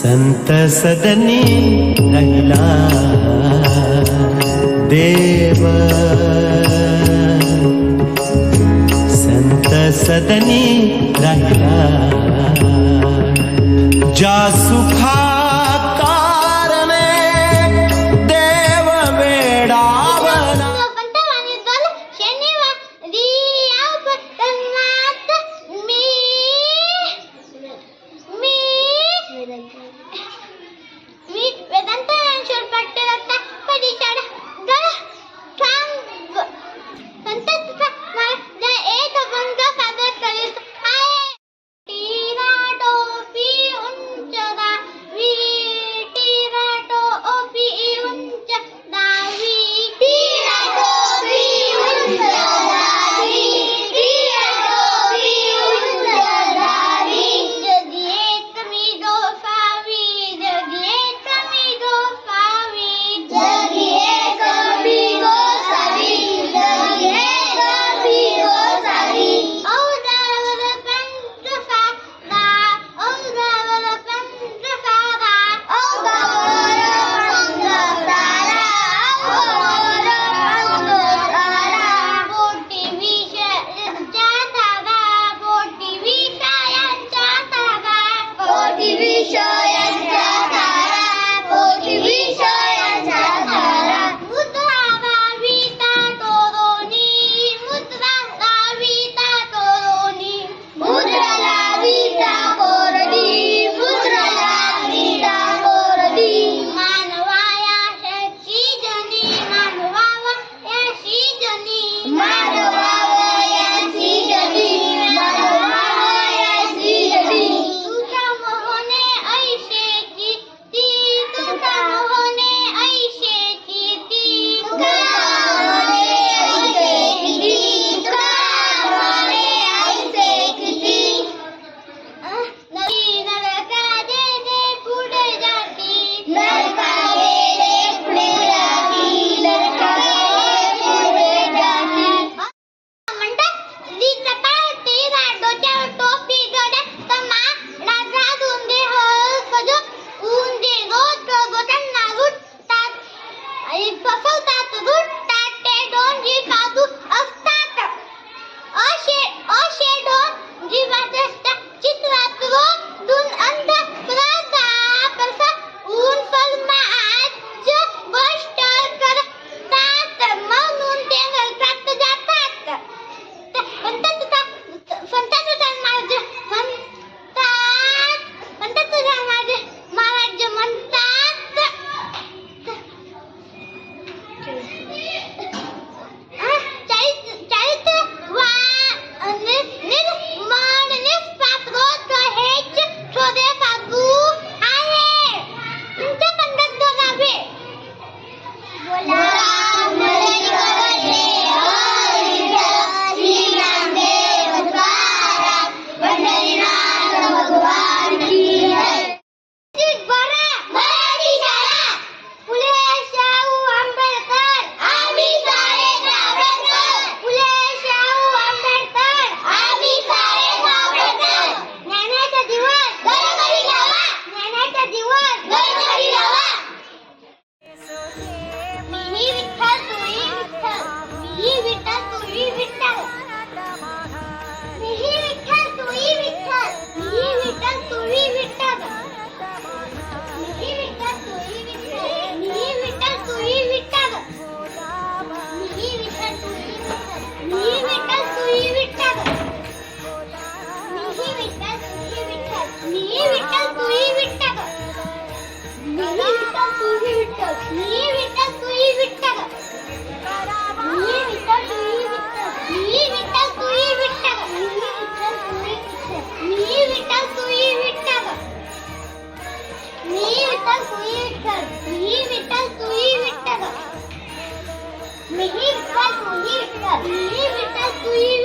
संत सदनी रहिला देव। संत सदनी रंगला जा सुखा Asia. Oh, shit. मी विठ्ठल तूही विठ्ठल मी विठ्ठल तूही विठ्ठल मी विठ्ठल तूही विठ्ठल मी विठ्ठल तूही विठ्ठल मी विठ्ठल तूही विठ्ठल मी विठ्ठल तूही विठ्ठल मी विठ्ठल तूही विठ्ठल मी विठ्ठल तूही विठ्ठल मी विठ्ठल तूही विठ्ठल मी विठ्ठल तूही